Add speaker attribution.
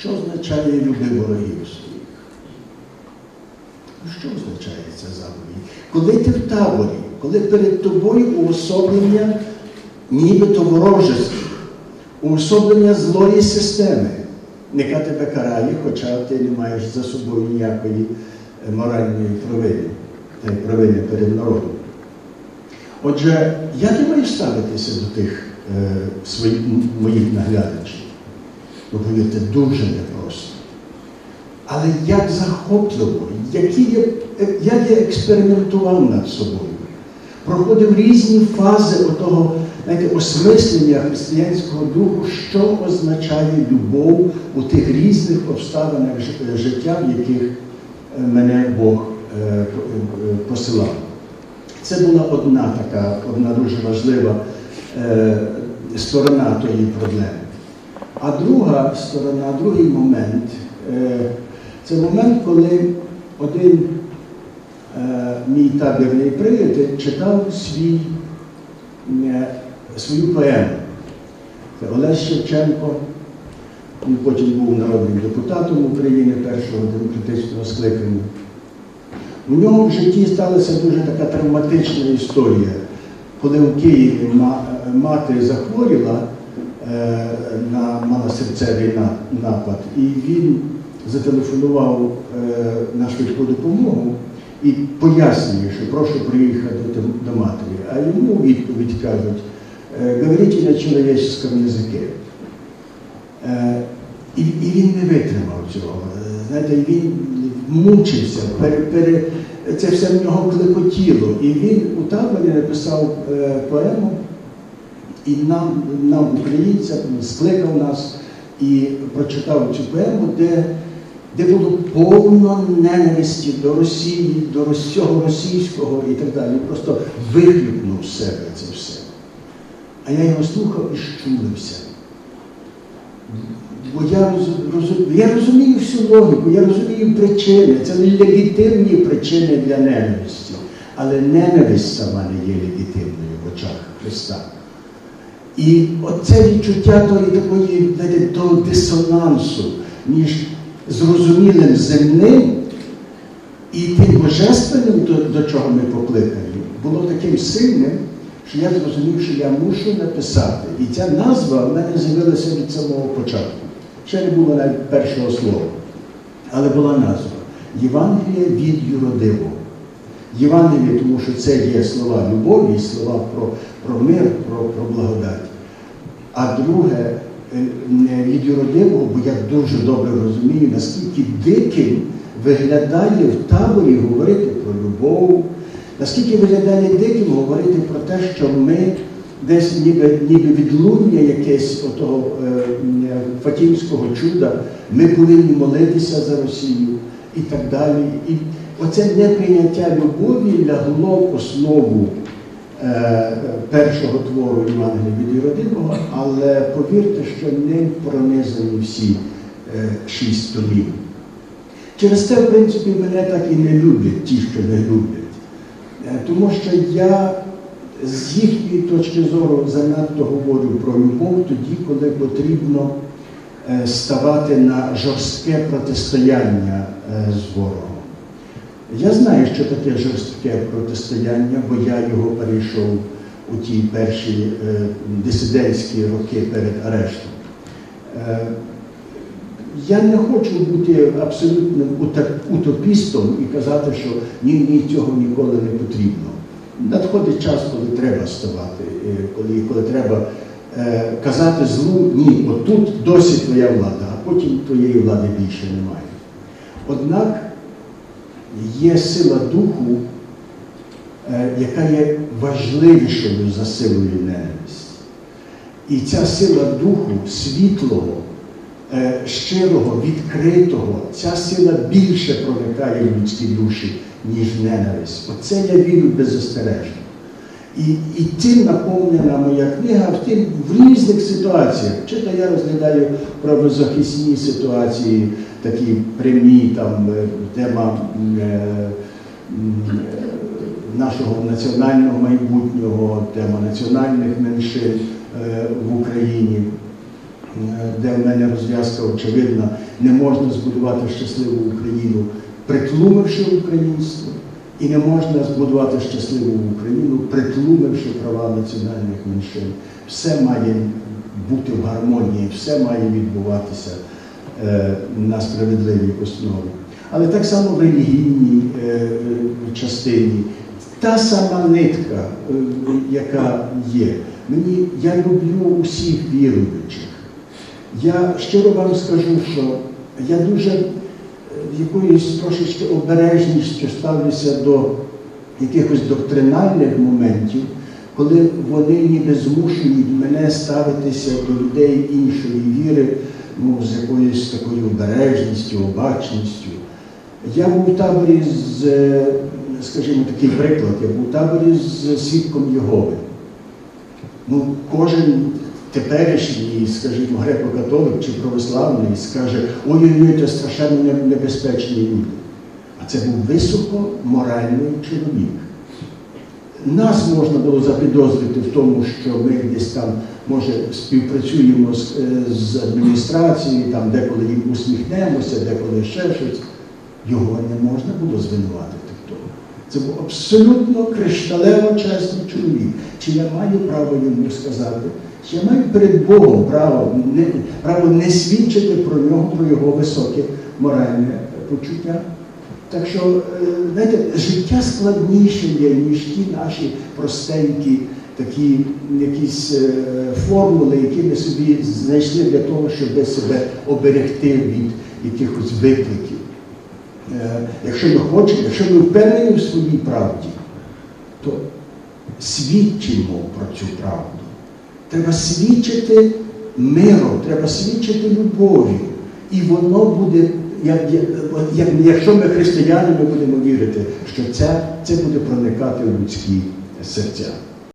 Speaker 1: Що означає люби ворогів своїх? Що означає ця заповідь? Коли ти в таборі, коли перед тобою уособлення нібито ворожості, уособлення злої системи, яка тебе карає, хоча ти не маєш за собою ніякої е, моральної провини, е, провини перед народом. Отже, як я маю ставитися до тих е, своїх, моїх наглядачів? Ну, повірте, дуже непросто. Але як захопливо, які я, як я експериментував над собою, проходив різні фази отого осмислення християнського духу, що означає любов у тих різних обставинах життя, в яких е, мене Бог е, е, посилав. Це була одна така, одна дуже важлива сторона тої проблеми. А друга сторона, другий момент е, це момент, коли один е, мій табірний приятель читав е, свою поему. Це Олег Шевченко, він потім був народним депутатом України першого демократичного скликання. У нього в житті сталася дуже така травматична історія, коли у Києві мати захворіла, серцевий на- напад, і він зателефонував е, на швидку допомогу і пояснює, що прошу приїхати до, матері. А йому відповідь кажуть, «Е, говорите на чоловічському язикі. Е, І, і він не витримав цього. Е, Знаєте, він мучився, пере, пере, це все в нього клекотіло. І він у таборі написав е, поему, і нам, нам, українцям, скликав нас і прочитав цю поему, де, де було повно ненависті до Росії, до всього російського і так далі. Просто вихлюпнув себе це все. А я його слухав і щулився. Бо я, роз- я розумію всю логіку, я розумію причини. Це легітимні причини для ненависті. Але ненависть сама не є легітимною в очах Христа. І оце відчуття тої такої, того дисонансу між зрозумілим земним і тим божественним, до, до чого ми покликані, було таким сильним, що я зрозумів, що я мушу написати. І ця назва в мене з'явилася від самого початку. Ще не було навіть першого слова. Але була назва Євангелія від юродивого. Євангеліє, тому що це є слова любові, слова про, про мир, про, про благодать. А друге, е, від юродивого, бо я дуже добре розумію, наскільки диким виглядає в таборі говорити про любов, наскільки виглядає диким говорити про те, що ми десь ніби, ніби відлуння якесь отого е, е, фатімського чуда, ми повинні молитися за Росію і так далі. І оце неприйняття любові лягло в основу е, першого твору Євангелія від Єродимова, але повірте, що ним пронизані всі е, шість томів. Через це, в принципі, мене так і не люблять ті, що не люблять. Е, Тому що я з їхньої точки зору занадто говорю про любов тоді, коли потрібно е, ставати на жорстке протистояння е, з ворогом. Я знаю, що таке жорстке протистояння, бо я його перейшов у ті перші е, дисидентські роки перед арештом. Е, я не хочу бути абсолютним утопістом і казати, що ні, ні, цього ніколи не потрібно. Надходить час, коли треба ставати, е, коли, коли треба е, казати злу, ні, отут досі твоя влада, а потім твоєї влади більше немає. Однак є сила духу, е, яка є важливішою за силою ненависті. І ця сила духу світлого, е, щирого, відкритого, ця сила більше проникає в людські душі, ніж ненависть. Оце я вірю беззастережно. І, і цим наповнена моя книга в, тим, в різних ситуаціях. Чи то я розглядаю правозахисні ситуації, такі прямі, там е, тема е, нашого національного майбутнього, тема національних меншин е, в Україні. е, де в мене розв'язка очевидна, не можна збудувати щасливу Україну, притлумивши українство, і не можна збудувати щасливу Україну, притлумивши права національних меншин. Все має бути в гармонії, все має відбуватися е, на справедливій основі. Але так само в релігійній е, частині. Та сама нитка, е, яка є. Мені, я люблю усіх віруючих. Я щиро вам скажу, що я дуже якоюсь трошечки обережністю ставлюся до якихось доктринальних моментів, коли вони ніби змушують мене ставитися до людей іншої віри, ну, з якоюсь такою обережністю, обачністю. Я був у таборі з, е, скажімо, такий приклад, я був у таборі з свідком Єгови. Ну, кожен теперішній, скажімо, греко-католик чи православний скаже, ой-ой-ой, це страшенно не- небезпечні люди. А це був високо моральний чоловік. Нас можна було запідозрити в тому, що ми десь там, може, співпрацюємо з, е, з адміністрацією, там деколи їм усміхнемося, деколи ще щось. Його не можна було звинуватити в тому. Це був абсолютно кришталево чесний чоловік. Чи я маю право йому сказати? Я маю перед Богом право не, право не свідчити про нього, про його високе моральне почуття? Так що, е, знаєте, життя складніше є, ніж ті наші простенькі такі якісь е, формули, які ми собі знайшли для того, щоб себе оберегти від якихось викликів. Е, Якщо ми хочемо, якщо ми впевнені в своїй правді, то свідчимо про цю правду. Треба свідчити миром, треба свідчити любов'ю. І воно буде, як, як, якщо ми християни, ми будемо вірити, що це, це буде проникати в людські серця.